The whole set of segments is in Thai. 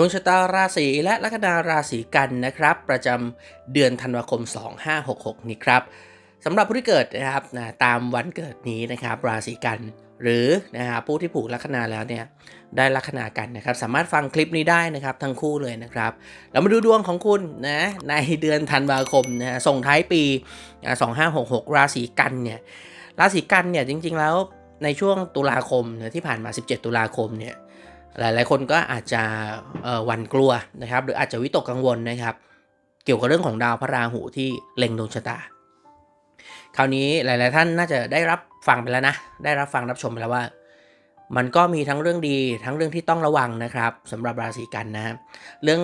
ดวงชะตาราศีและลัคนาราศีกันนะครับ ประจำเดือนธันวาคม 2566 นี้ครับสำหรับผู้ที่เกิดนะครับนะตามวันเกิดนี้นะครับ ราศีกันหรือนะครับผู้ที่ผูกลัคนาแล้วเนี่ยได้ลัคนากันนะครับ สามารถฟังคลิปนี้ได้นะครับ ทั้งคู่เลยนะครับ เรามาดูดวงของคุณนะในเดือนธันวาคมนะส่งท้ายปีอ่า2566 ราศีกันเนี่ยราศีกันเนี่ยจริงๆแล้วในช่วงตุลาคมเนี่ยที่ผ่านมา 17 ตุลาคมเนี่ย หลายๆ คนก็อาจจะหวั่นกลัวนะครับ หรืออาจจะวิตกกังวลนะครับ เกี่ยวกับเรื่องของดาวพระราหูที่เล็งดวงชะตา คราวนี้หลาย ๆ ท่านน่าจะได้รับฟังไปแล้วนะ ได้รับฟังรับชมไปแล้วว่า มันก็มีทั้งเรื่องดีทั้งเรื่องที่ต้องระวังนะครับสำหรับราศีกันนะเรื่อง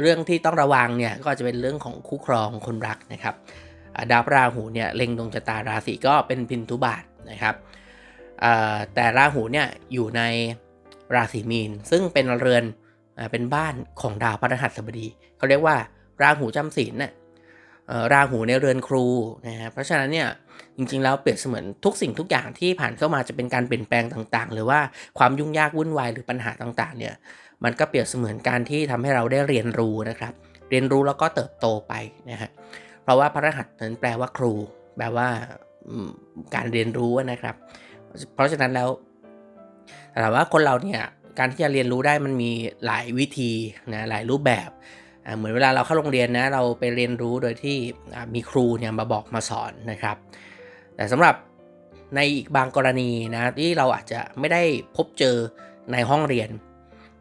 เรื่องที่ต้องระวังเนี่ยก็จะเป็นเรื่องของคู่ครองคนรักนะครับ ดาวพระราหูเนี่ยเล็งดวงชะตาราศีก็เป็นพินทุบาทนะครับแต่ราหูเนี่ยอยู่ใน ราศีมีน ซึ่งเป็นเรือนเป็นบ้านของดาวพฤหัสบดีเขาเรียกว่าราหูจำศีลน่ะราหูในเรือนครูนะฮะเพราะฉะนั้นเนี่ยจริงๆแล้วเปรียบเสมือนทุกสิ่งทุกอย่างที่ผ่านเข้ามาจะเป็นการเปลี่ยนแปลงต่างๆ หรือว่าความยุ่งยากวุ่นวายหรือปัญหาต่างๆเนี่ยมันก็เปรียบเสมือนการที่ทำให้เราได้เรียนรู้นะครับ เรียนรู้แล้วก็เติบโตไปนะฮะเพราะว่าพระรหัสนั้นแปลว่าครูแปลว่าการเรียนรู้นะครับ เพราะฉะนั้นแล้ว แต่ว่าคนเราเนี่ยการที่จะเรียนรู้ได้มันมีหลายวิธีนะหลายรูปแบบเหมือนเวลาเราเข้าโรงเรียนนะเราไปเรียนรู้โดยที่มีครูเนี่ยมาบอกมาสอนนะครับ แต่สำหรับในอีกบางกรณีนะที่เราอาจจะไม่ได้พบเจอในห้องเรียน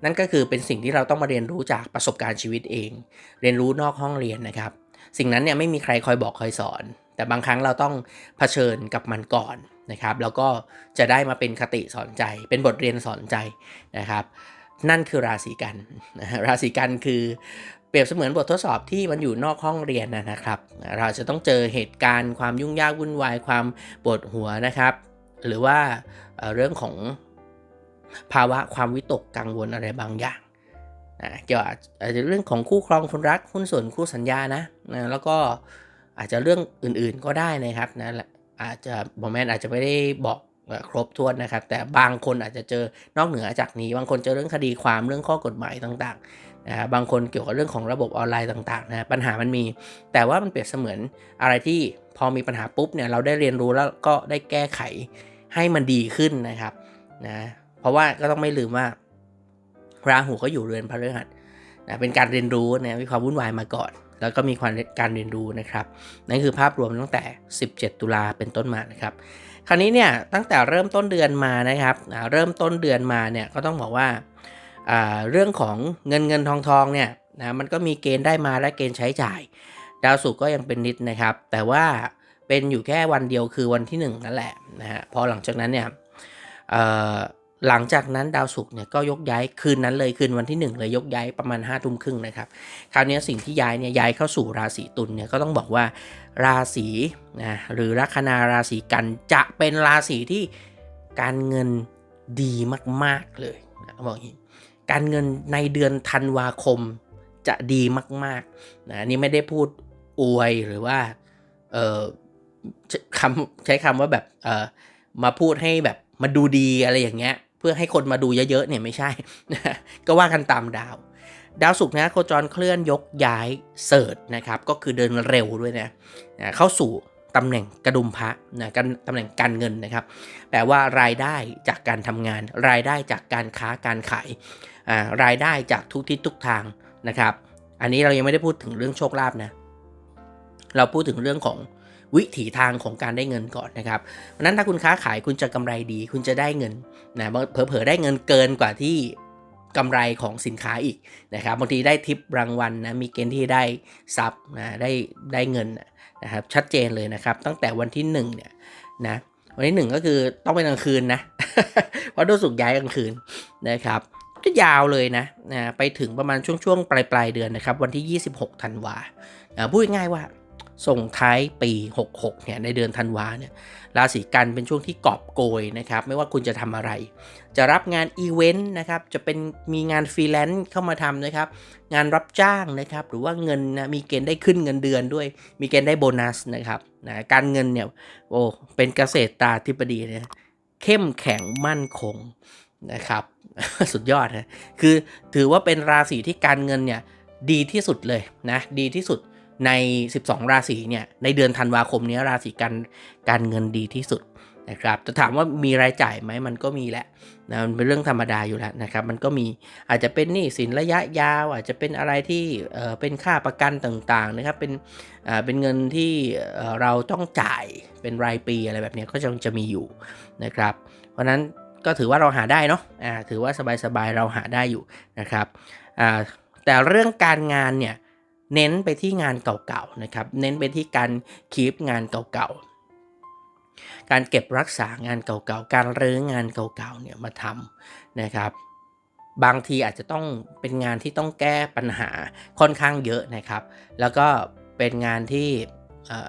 นั่นก็คือเป็นสิ่งที่เราต้องมาเรียนรู้จากประสบการณ์ชีวิตเอง เรียนรู้นอกห้องเรียนนะครับ สิ่งนั้นเนี่ยไม่มีใครคอยบอกคอยสอน แต่บางครั้งเราต้องเผชิญกับมันก่อน นะครับแล้วก็จะได้มาเป็นคติสอนใจ เป็นบทเรียนสอนใจนะครับ นั่นคือราศีกันราศีกันคือเปรียบเสมือนบททดสอบที่มันอยู่นอกห้องเรียนนะครับ เราจะต้องเจอเหตุการณ์ความยุ่งยากวุ่นวายความปวดหัวนะครับ หรือว่าเรื่องของภาวะความวิตกกังวลอะไรบางอย่างเกี่ยวกับอาจจะเรื่องของคู่ครองคนรักหุ้นส่วนคู่สัญญานะนะแล้วก็อาจจะเรื่องอื่นๆก็ได้นะครับนะ อาจจะบอแมนอาจจะไม่ได้บอกครบถ้วนนะครับ แต่บางคนอาจจะเจอนอกเหนือจากนี้ บางคนเจอเรื่องคดีความเรื่องข้อกฎหมายต่างๆนะบางคนเกี่ยวกับเรื่องของระบบออนไลน์ต่างๆนะปัญหามันมี แต่ว่ามันเปรียบเสมือนอะไรที่พอมีปัญหาปุ๊บเนี่ยเราได้เรียนรู้แล้วก็ได้แก้ไขให้มันดีขึ้นนะครับนะเพราะว่าก็ต้องไม่ลืมว่าราหูก็อยู่เรือนพฤหัสนะเป็นการเรียนรู้นะมีความวุ่นวายมาก่อน แล้วก็มีความการเรียนรู้นะครับนั่นคือภาพรวมตั้งแต่ 17 ตุลาเป็นต้นมานะครับ คราวนี้เนี่ยตั้งแต่เริ่มต้นเดือนมานะครับเริ่มต้นเดือนมาเนี่ยก็ต้องบอกว่าเรื่องของเงินเงินทองทองเนี่ยนะมันก็มีเกณฑ์ได้มาและเกณฑ์ใช้จ่าย ดาวศุกร์ก็ยังเป็นนิดนะครับ แต่ว่าเป็นอยู่แค่วันเดียวคือวันที่1นั่นแหละนะฮะพอหลังจากนั้นเนี่ย หลังจากนั้นดาวศุกร์เนี่ยก็ยกย้ายคืนนั้นเลยคืนวันที่ 1 เลยยกย้ายประมาณ5้าทุ่มครึ่งนะครับคราวนี้สิ่งที่ย้ายเนี่ยย้ายเข้าสู่ราศีตุลเนี่ยก็ต้องบอกว่าราศีนะหรือลัคนาราศีกันจะเป็นราศีที่การเงินดีมาก ๆเลยนะบอกอย่างนี้การเงินในเดือนธันวาคมจะดีมากๆนะนี่ไม่ได้พูดอวยหรือว่าเออคำใช้คำว่าแบบเออมาพูดให้แบบมาดูดีอะไรอย่างเงี้ย พื่อให้คนมาดูเยอะๆเนี่ยไม่ใช่ ก็ว่ากันตามดาว ดาวศุกร์นะโคจรเคลื่อนยกย้ายเสิร์ชนะครับ ก็คือเดินเร็วด้วยนะเข้าสู่ตำแหน่งกระดุมพระนะกันตำแหน่งการเงินนะครับ แปลว่ารายได้จากการทำงาน รายได้จากการค้าการขายรายได้จากทุกทิศทุกทางนะครับ อันนี้เรายังไม่ได้พูดถึงเรื่องโชคลาภนะ เราพูดถึงเรื่องของ วิถีทางของการได้เงินก่อนนะครับเพราะนั้นถ้าคุณค้าขายคุณจะกำไรดี คุณจะได้เงินนะเผลอๆได้เงินเกินกว่าที่กำไรของสินค้าอีกนะครับบางทีได้ทิปรางวัลนะมีเกณฑ์ที่ได้ทรัพย์นะได้ได้เงินนะครับชัดเจนเลยนะครับ ตั้งแต่วันที่1เนี่ยนะวันที่ 1 ก็คือต้องเป็นกลางคืนนะเพราะดาวศุกย้ายกลางคืนนะครับก็ยาวเลยนะนะไปถึงประมาณช่วงช่วงปลายปลายเดือนนะครับ วันที่ 26ธันวาพูดง่ายว่า ส่งท้ายปี 66 เนี่ย ในเดือนธันวาเนี่ย ราศีกันเป็นช่วงที่กอบโกยนะครับ ไม่ว่าคุณจะทำอะไร จะรับงานอีเวนต์นะครับ จะเป็นมีงานฟรีแลนซ์เข้ามาทำนะครับ งานรับจ้างนะครับ หรือว่าเงินนะมีเกณฑ์ได้ขึ้นเงินเดือนด้วย มีเกณฑ์ได้โบนัสนะครับนะการเงินเนี่ย โอ้ เป็นเกษตรตาธิบดีเนี่ย เข้มแข็งมั่นคงนะครับ สุดยอดนะคือถือว่าเป็นราศีที่การเงินเนี่ยดีที่สุดเลยนะ ดีที่สุด ใน 12 ราศีเนี่ยในเดือนธันวาคมนี้ราศีการการเงินดีที่สุดนะครับจะถามว่ามีรายจ่ายไหมมันก็มีแหละนะมันเป็นเรื่องธรรมดาอยู่แล้วนะครับ มันก็มีอาจจะเป็นหนี้สินระยะยาว อาจจะเป็นอะไรที่เอ่อเป็นค่าประกันต่างๆนะครับเป็นอ่าเป็นเงินที่เราต้องจ่ายเป็นรายปีอะไรแบบนี้ก็จะจะมีอยู่นะครับ เพราะฉะนั้นก็ถือว่าเราหาได้เนาะอ่าถือว่าสบายๆเราหาได้อยู่นะครับอ่าแต่เรื่องการงานเนี่ย เน้นไปที่งานเก่าๆนะครับ เน้นไปที่การคีปงานเก่าๆ การเก็บรักษางานเก่าๆ การรื้องานเก่าๆ เนี่ยมาทำนะครับ บางทีอาจจะต้องเป็นงานที่ต้องแก้ปัญหาค่อนข้างเยอะนะครับ แล้วก็เป็นงานที่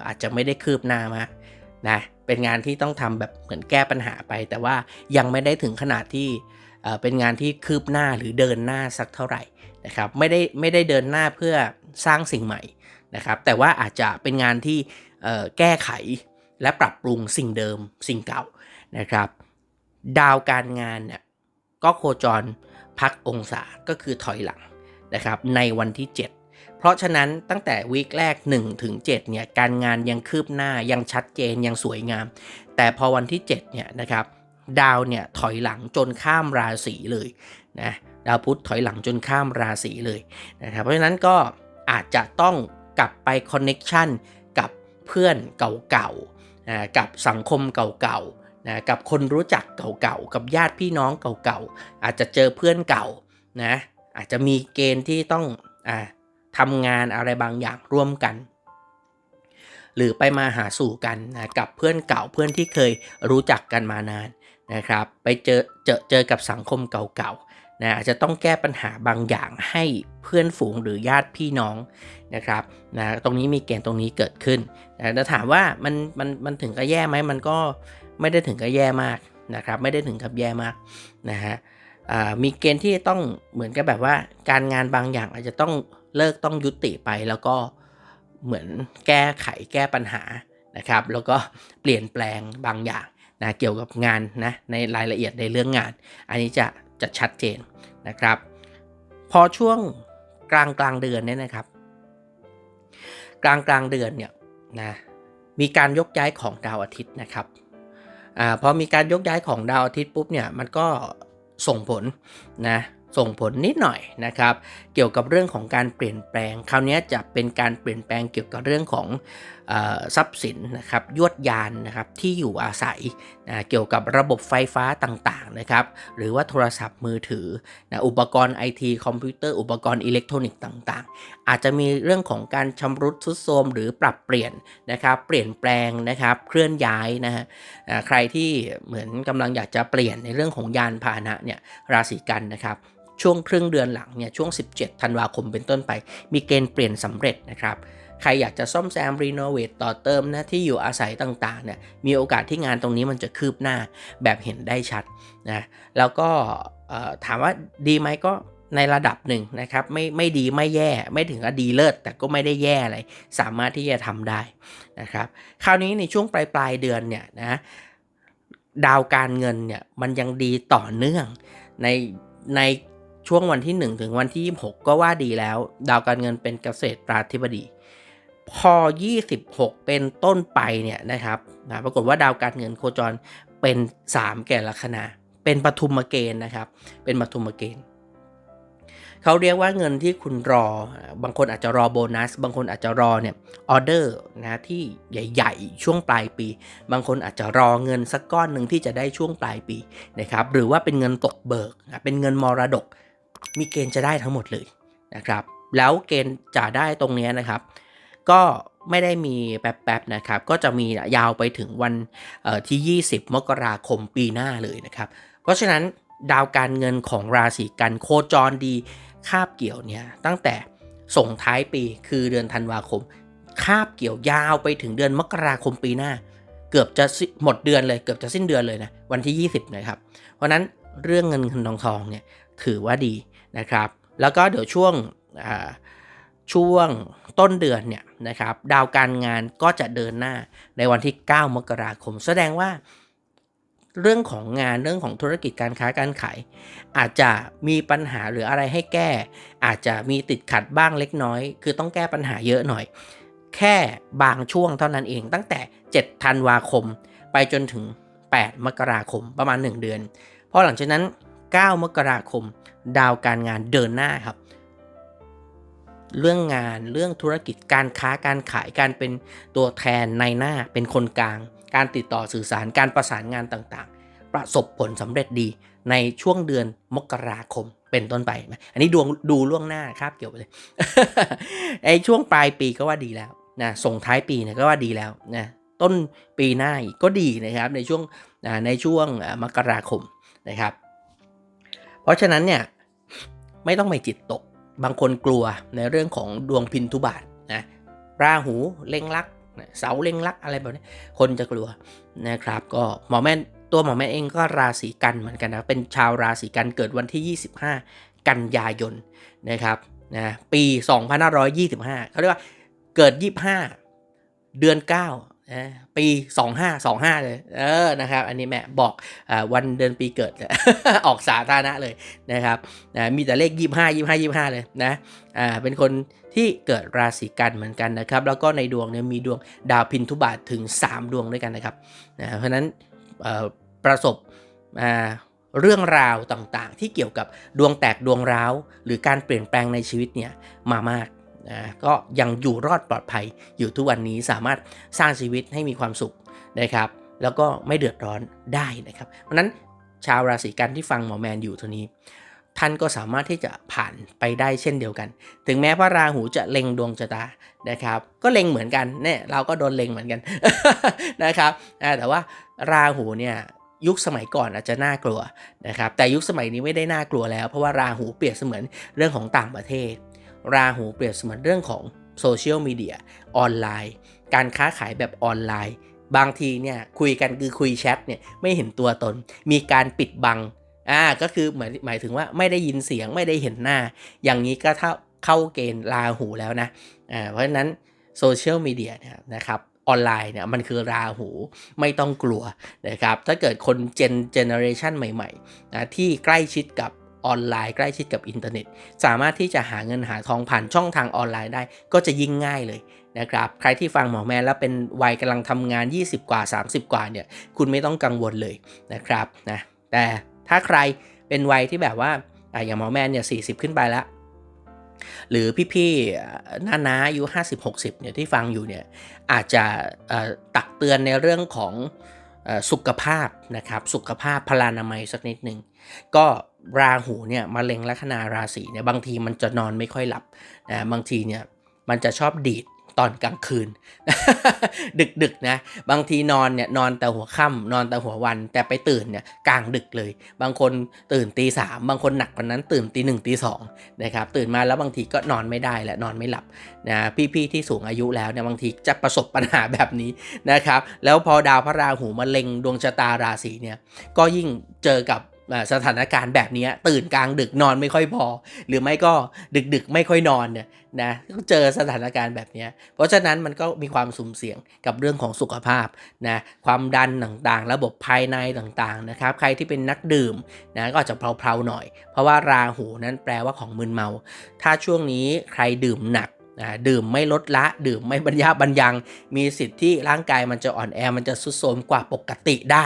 อาจจะไม่ได้คืบหน้ามากนะ เป็นงานที่ต้องทำแบบเหมือนแก้ปัญหาไป แต่ว่ายังไม่ได้ถึงขนาดที่เอ่อเป็นงานที่คืบหน้าหรือเดินหน้าสักเท่าไหร่ นะครับไม่ได้ไม่ได้เดินหน้าเพื่อสร้างสิ่งใหม่นะครับแต่ว่าอาจจะเป็นงานที่แก้ไขและปรับปรุงสิ่งเดิมสิ่งเก่านะครับดาวการงานเนี่ยก็โคจรพักองศาก็คือถอยหลังนะครับในวันที่ 7 เพราะฉะนั้นตั้งแต่วีคแรก1ถึง7เนี่ยการงานยังคืบหน้ายังชัดเจนยังสวยงาม แต่พอวันที่7เนี่ยนะครับดาวเนี่ยถอยหลังจนข้ามราศีเลยนะ ดาวพุธถอยหลังจนข้ามราศีเลยนะครับ เพราะฉะนั้นก็อาจจะต้องกลับไปคอนเน็ชันกับเพื่อนเก่าๆ กับสังคมเก่าๆนะกับคนรู้จักเก่าๆ กับญาติพี่น้องเก่าๆ อาจจะเจอเพื่อนเก่านะอาจจะมีเกณฑ์ที่ต้องอทำงานอะไรบางอย่างร่วมกัน หรือไปมาหาสู่กันนะกับเพื่อนเก่าเพื่อนที่เคยรู้จักกันมานานนะครับ ไปเจอเจอเจอกับสังคมเก่าๆ นะอาจจะต้องแก้ปัญหาบางอย่างให้เพื่อนฝูงหรือญาติพี่น้องนะครับนะตรงนี้มีเกณฑ์ตรงนี้เกิดขึ้นนะแต่ถามว่ามันมันมันถึงกับแย่ไหมมันก็ไม่ได้ถึงกับแย่มากนะครับไม่ได้ถึงกับแย่มากนะฮะมีเกณฑ์ที่ต้องเหมือนกับแบบว่าการงานบางอย่างอาจจะต้องเลิกต้องยุติไปแล้วก็เหมือนแก้ไขแก้ปัญหานะครับ แล้วก็เปลี่ยนแปลงบางอย่างนะเกี่ยวกับงานนะในรายละเอียดในเรื่องงาน อันนี้จะ จะชัดเจนนะครับ พอช่วงกลางกลางเดือนเนี่ยนะครับ กลางกลางเดือนเนี่ยนะมีการยกย้ายของดาวอาทิตย์นะครับอ่าพอมีการยกย้ายของดาวอาทิตย์ปุ๊บเนี่ยมันก็ส่งผลนะ ส่งผลนิดหน่อยนะครับ เกี่ยวกับเรื่องของการเปลี่ยนแปลง คราวนี้จะเป็นการเปลี่ยนแปลงเกี่ยวกับเรื่องของออทรัพย์สินนะครับยวดยานนะครับที่อยู่อาศัยนะเกี่ยวกับระบบไฟฟ้าต่างๆนะครับหรือว่าโทรศัพท์มือถือนะอุปกรณ์ไอทีคอมพิวเตอร์อุปกรณ์อิเล็กทรอนิกส์ต่างๆ อาจจะมีเรื่องของการชำรุดทรุดโทรมหรือปรับเปลี่ยนนะครับเปลี่ยนแปลงนะครับเคลื่อนย้ายนะฮะใครที่เหมือนกำลังอยากจะเปลี่ยนในเรื่องของยานพาหนะเนี่ยราศีกันนะครับ ช่วงครึ่งเดือนหลังเนี่ยช่วง 17 ธันวาคมเป็นต้นไป มีเกณฑ์เปลี่ยนสำเร็จนะครับ ใครอยากจะซ่อมแซมรีโนเวทต่อเติมนะที่อยู่อาศัยต่างๆเนี่ยมีโอกาสที่งานตรงนี้มันจะคืบหน้าแบบเห็นได้ชัดนะแล้วก็ถามว่าดีไหมก็ในระดับหนึ่งนะครับไม่ไม่ดีไม่แย่ไม่ถึงกับดีเลิศแต่ก็ไม่ได้แย่อะไร สามารถที่จะทำได้นะครับคราวนี้ในช่วงปลายปลายเดือนเนี่ยนะดาวการเงินเนี่ยมันยังดีต่อเนื่องในใน ช่วงวันที่ 1 ถึงวันที่ 26 ก็ว่าดีแล้ว ดาวการเงินเป็นเกษตรราธิบดี พอ 26 เป็นต้นไปเนี่ยนะครับนะปรากฏว่าดาวการเงินโคจรเป็น 3 แก่ลัคนา เป็นปทุมเกณฑ์นะครับ เป็นปทุมเกณฑ์เขาเรียกว่าเงินที่คุณรอ บางคนอาจจะรอโบนัส บางคนอาจจะรอเนี่ยออเดอร์นะที่ใหญ่ๆ ช่วงปลายปี บางคนอาจจะรอเงินสักก้อนหนึ่งที่จะได้ช่วงปลายปีนะครับ หรือว่าเป็นเงินตกเบิกนะเป็นเงินมรดก มีเกณฑ์จะได้ทั้งหมดเลยนะครับ แล้วเกณฑ์จะได้ตรงนี้นะครับ ก็ไม่ได้มีแป๊บๆนะครับ ก็จะมียาวไปถึงวันเอ่อที่ 20 มกราคมปีหน้าเลยนะครับ เพราะฉะนั้นดาวการเงินของราศีกันโคจรดีคาบเกี่ยวเนี่ยตั้งแต่ส่งท้ายปีคือเดือนธันวาคม คาบเกี่ยวยาวไปถึงเดือนมกราคมปีหน้า เกือบจะหมดเดือนเลยเกือบจะสิ้นเดือนเลยนะวันที่ 20นะครับเพราะฉะนั้นเรื่องเงินเงินทองทองเนี่ย ถือว่าดีนะครับ แล้วก็เดี๋ยวช่วงช่วงต้นเดือนเนี่ยนะครับดาวการงานก็จะเดินหน้าในวันที่ 9 มกราคม แสดงว่าเรื่องของงานเรื่องของธุรกิจการค้าการขาย อาจจะมีปัญหาหรืออะไรให้แก้ อาจจะมีติดขัดบ้างเล็กน้อย คือต้องแก้ปัญหาเยอะหน่อย แค่บางช่วงเท่านั้นเองตั้งแต่ 7 ธันวาคม ไปจนถึง 8 มกราคมประมาณ 1 เดือนพอหลังจากนั้น 9 มกราคม ดาวการงานเดินหน้าครับ เรื่องงานเรื่องธุรกิจการค้าการขายการเป็นตัวแทนในหน้าเป็นคนกลาง การติดต่อสื่อสารการประสานงานต่างๆ ประสบผลสำเร็จดีในช่วงเดือนมกราคมเป็นต้นไป อันนี้ดวงดูล่วงหน้าครับเกี่ยวไปเลยไอ้ช่วงปลายปีก็ว่าดีแล้วนะส่งท้ายปีเนี่ยก็ว่าดีแล้วนะต้นปีหน้าก็ดีนะครับในช่วงในช่วงมกราคมนะครับ เพราะฉะนั้นเนี่ยไม่ต้องไปจิตตก บางคนกลัวในเรื่องของดวงพินทุบาทนะราหูเล็งลักเสาเล็งลักอะไรแบบนี้คนจะกลัวนะครับ ก็หมอแม่ตัวหมอแม่เองก็ราศีกันเหมือนกันนะเป็นชาวราศีกันเกิดวันที่ 25 กันยายนนะครับนะปี 2525เขาเรียกว่าเกิด 25 เดือน 9 ปี 2525 เลย เออ นะครับ อันนี้แม่บอกอวันเดือนปีเกิด ออกสาธารณะเลยนะครับนะมีแต่เลข 25 25 25 เลยนะ อ่า เป็นคนที่เกิดราศีกันเหมือนกันนะครับ แล้วก็ในดวงเนี่ยมีดวงดาวพินทุบาทถึง 3 ดวงด้วยกันนะครับนะเพราะนั้นประสบเรื่องราวต่างๆ ที่เกี่ยวกับดวงแตกดวงร้าว หรือการเปลี่ยนแปลงในชีวิตเนี่ยมามาก นะก็ยังอยู่รอดปลอดภัยอยู่ทุกวันนี้สามารถสร้างชีวิตให้มีความสุขนะครับ แล้วก็ไม่เดือดร้อนได้นะครับเพราะนั้นชาวราศีกันที่ฟังหมอแมนอยู่ท่านี้ ท่านก็สามารถที่จะผ่านไปได้เช่นเดียวกัน ถึงแม้พระราหูจะเล็งดวงชะตานะครับ ก็เล็งเหมือนกันเนี่ยเราก็โดนเล็งเหมือนกันนะครับแต่ว่าราหูเนี่ยยุคสมัยก่อนอาจจะน่ากลัวนะครับแต่ยุคสมัยนี้ไม่ได้น่ากลัวแล้ว เพราะว่าราหูเปรียบเสมือนเรื่องของต่างประเทศ ราหูเปรียบเสมือนเรื่องของโซเชียลมีเดียออนไลน์ การค้าขายแบบออนไลน์ บางทีเนี่ยคุยกันคือคุยแชทเนี่ยไม่เห็นตัวตน มีการปิดบังอ่าก็คือหมายหมายถึงว่าไม่ได้ยินเสียงไม่ได้เห็นหน้า อย่างนี้ก็เท่าเข้าเกณฑ์ราหูแล้วนะอ่าเพราะฉะนั้นโซเชียลมีเดียเนะครับออนไลน์เนี่ยมันคือราหูไม่ต้องกลัวนะครับถ้าเกิดคนเจนเจเนอเรชันใหม่ๆนะที่ใกล้ชิดกับ ออนไลน์ใกล้ชิดกับอินเทอร์เน็ต สามารถที่จะหาเงินหาทองผ่านช่องทางออนไลน์ได้ ก็จะยิ่งง่ายเลยนะครับใครที่ฟังหมอแมนแล้วเป็นวัยกำลังทำงาน 20 กว่า 30 กว่าเนี่ยคุณไม่ต้องกังวลเลยนะครับนะแต่ถ้าใครเป็นวัยที่แบบว่าอย่างหมอแมนเนี่ย40ขึ้นไปแล้วหรือพี่ๆน้านาอายุ 50-60เนี่ยที่ฟังอยู่เนี่ยอาจจะตักเตือนในเรื่องของสุขภาพนะครับสุขภาพพลานามัยสักนิดหนึ่งก็ ราหูเนี่ยมาเล็งลัคนาราศีเนี่ยบางทีมันจะนอนไม่ค่อยหลับนะบางทีเนี่ยมันจะชอบดีดตอนกลางคืน ดึกๆนะบางทีนอนเนี่ยนอนแต่หัวค่ำนอนแต่หัววัน แต่ไปตื่นเนี่ยกลางดึกเลย บางคนตื่นตีสามบางคนหนักกว่านั้นตื่นตีหนึ่งตีสองนะครับตื่นมาแล้วบางทีก็นอนไม่ได้และนอนไม่หลับนะพี่ๆที่สูงอายุแล้วเนี่ยบางทีจะประสบปัญหาแบบนี้นะครับแล้วพอดาวพระราหูมาเล็งดวงชะตาราศีเนี่ยก็ยิ่งเจอกับ สถานการณ์แบบนี้ตื่นกลางดึกนอนไม่ค่อยพอ หรือไม่ก็ดึกดึกไม่ค่อยนอนเนี่ยนะเจอสถานการณ์แบบนี้เพราะฉะนั้นมันก็มีความสุ่มเสี่ยงกับเรื่องของสุขภาพนะความดันต่างๆ ระบบภายในต่างๆนะครับใครที่เป็นนักดื่มนะก็จะเพลาๆหน่อย เพราะว่าราหูนั้นแปลว่าของมึนเมา ถ้าช่วงนี้ใครดื่มหนัก นะดื่มไม่ลดละ ดื่มไม่บรรยาบรรยัง มีสิทธิ์ที่ร่างกายมันจะอ่อนแอ มันจะสุดโทมกว่าปกติได้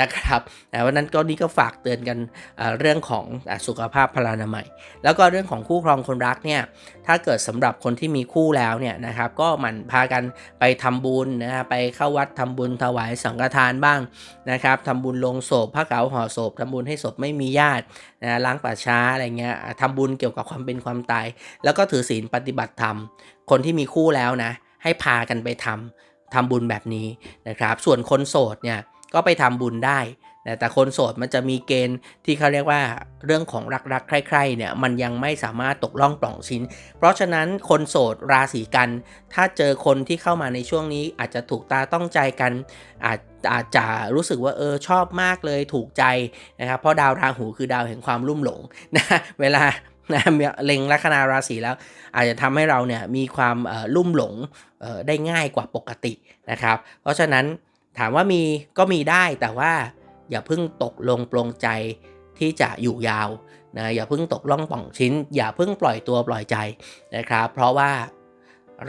นะครับนะวันนั้นก็นี่ก็ฝากเตือนกันเรื่องของสุขภาพพลานามัย แล้วก็เรื่องของคู่ครองคนรักเนี่ย ถ้าเกิดสำหรับคนที่มีคู่แล้วเนี่ยนะครับ ก็หมั่นพากันไปทำบุญนะ ไปเข้าวัดทำบุญถวายสังฆทานบ้างนะครับทำบุญลงศพพระเก๋าห่อศพทำบุญให้ศพไม่มีญาตินะล้างป่าช้าอะไรเงี้ยทำบุญเกี่ยวกับความเป็นความตาย แล้วก็ถือศีลปฏิบัติธรรมคนที่มีคู่แล้วนะ ให้พากันไปทำทำบุญแบบนี้นะครับ ส่วนคนโสดเนี่ยก็ไปทำบุญได้แต่คนโสดมันจะมีเกณฑ์ที่เขาเรียกว่าเรื่องของรักๆ ใคร่ๆเนี่ยมันยังไม่สามารถตกล่องปล่องชิ้น เพราะฉะนั้นคนโสดราศีกัน ถ้าเจอคนที่เข้ามาในช่วงนี้อาจจะถูกตาต้องใจกันอาจอาจจะรู้สึกว่าเออชอบมากเลยถูกใจนะครับเพราะดาวราหูคือดาวแห่งความรุ่มหลงนะเวลา นะเล็งลัคนาราศีแล้ว อาจจะทำให้เราเนี่ยมีความลุ่มหลงได้ง่ายกว่าปกตินะครับ เพราะฉะนั้นถามว่ามีก็มีได้แต่ว่าอย่าเพิ่งตกลงปลงใจที่จะอยู่ยาวนะอย่าเพิ่งตกล่องป่องชิ้น อย่าเพิ่งปล่อยตัวปล่อยใจนะครับ เพราะว่า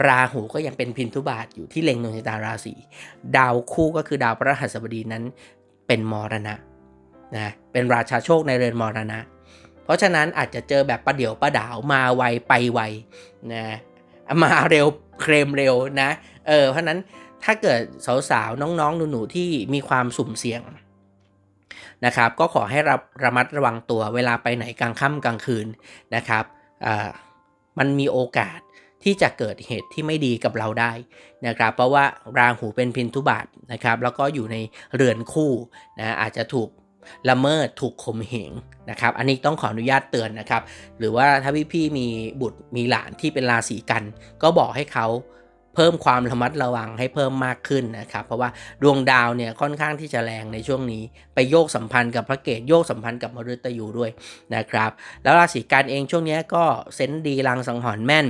ราหูก็ยังเป็นพินทุบาทอยู่ที่เล็งดวงชะตาราศีดาวคู่ก็คือดาวพระหัสบดีนั้นเป็นมรณะนะเป็นราชาโชคในเรือนมรณะ เพราะฉะนั้นอาจจะเจอแบบประเดี๋ยวประดาวมาไวไปไวนะมาเร็วเคลมเร็วนะเออเพราะนั้นถ้าเกิดสาวๆน้องๆหนูๆที่มีความสุ่มเสี่ยงนะครับ ก็ขอให้ระระมัดระวังตัวเวลาไปไหนกลางค่ำกลางคืนนะครับมันมีโอกาสที่จะเกิดเหตุที่ไม่ดีกับเราได้นะครับ เพราะว่าราหูเป็นพินทุบาทนะครับ แล้วก็อยู่ในเรือนคู่นะอาจจะถูก ละเมิดถูกข่มเหงนะครับ อันนี้ต้องขออนุญาตเตือนนะครับ หรือว่าถ้าพี่พี่ๆมีบุตรมีหลานที่เป็นราศีกัน ก็บอกให้เขาเพิ่มความระมัดระวังให้เพิ่มมากขึ้นนะครับ เพราะว่าดวงดาวเนี่ยค่อนข้างที่จะแรงในช่วงนี้ ไปโยกสัมพันธ์กับพระเกตโยกสัมพันธ์กับมฤตยูด้วยนะครับ แล้วราศีกันเองช่วงนี้ก็เซนดีลังสังหรณ์แม่น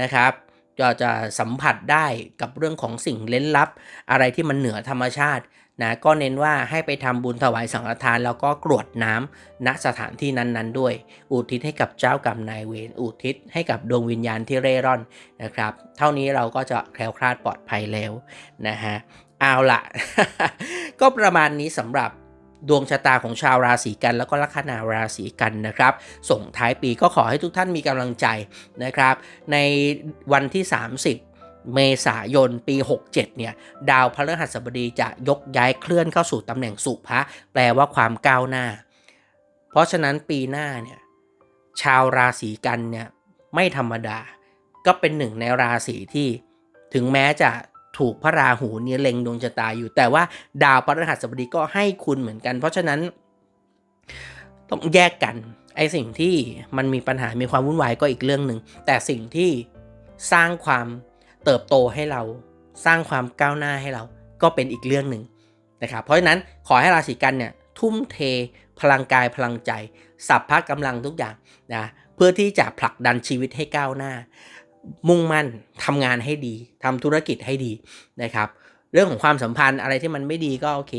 นะครับก็จะสัมผัสได้กับเรื่องของสิ่งเล้นลับ อะไรที่มันเหนือธรรมชาติ นะก็เน้นว่าให้ไปทำบุญถวายสังฆทาน แล้วก็กรวดน้ำณสถานที่นั้นๆ ด้วย อุทิศให้กับเจ้ากรรมนายเวรอุทิศให้กับดวงวิญญาณที่เร่ร่อนนะครับ เท่านี้เราก็จะแคล้วคลาดปลอดภัยแล้วนะฮะเอาละก็ประมาณนี้สำหรับดวงชะตาของชาวราศีกันแล้วก็ลัคนาราศีกันนะครับ ส่งท้ายปีก็ขอให้ทุกท่านมีกำลังใจนะครับ ในวันที่ 30 เมษายนปี 67 เนี่ย ดาวพฤหัสบดีจะยกย้ายเคลื่อนเข้าสู่ตำแหน่งสุภะแปลว่าความก้าวหน้า เพราะฉะนั้นปีหน้าเนี่ย ชาวราศีกันเนี่ยไม่ธรรมดา ก็เป็นหนึ่งในราศีที่ถึงแม้จะถูกพระราหูเนี่ยเล็งดวงชะตาอยู่ แต่ว่าดาวพฤหัสบดีก็ให้คุณเหมือนกัน เพราะฉะนั้น ต้องแยกกัน ไอสิ่งที่มันมีปัญหามีความวุ่นวายก็อีกเรื่องหนึ่ง แต่สิ่งที่สร้างความ เติบโตให้เราสร้างความก้าวหน้าให้เราก็เป็นอีกเรื่องหนึ่งนะครับเพราะฉะนั้นขอให้ราศีกันเนี่ยทุ่มเทพลังกายพลังใจ สัพพะกำลังทุกอย่างนะเพื่อที่จะผลักดันชีวิตให้ก้าวหน้า มุ่งมั่นทำงานให้ดีทำธุรกิจให้ดีนะครับ เรื่องของความสัมพันธ์อะไรที่มันไม่ดีก็โอเค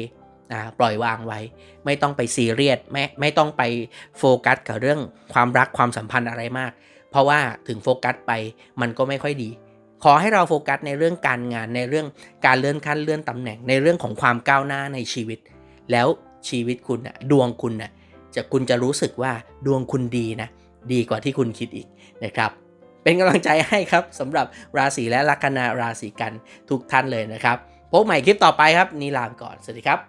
นะปล่อยวางไว้ ไม่ต้องไปซีเรียสไม่ไม่ต้องไปโฟกัสกับเรื่องความรักความสัมพันธ์อะไรมาก เพราะว่าถึงโฟกัสไปมันก็ไม่ค่อยดี ขอให้เราโฟกัสในเรื่องการงานในเรื่องการเลื่อนขั้นเลื่อนตำแหน่งในเรื่องของความก้าวหน้าในชีวิต แล้วชีวิตคุณนะดวงคุณนะจะคุณจะรู้สึกว่าดวงคุณดีนะ ดีกว่าที่คุณคิดอีกนะครับ เป็นกำลังใจให้ครับสำหรับราศีและลัคนาราศีกันทุกท่านเลยนะครับพบใหม่คลิปต่อไปครับ นีลามก่อน สวัสดีครับ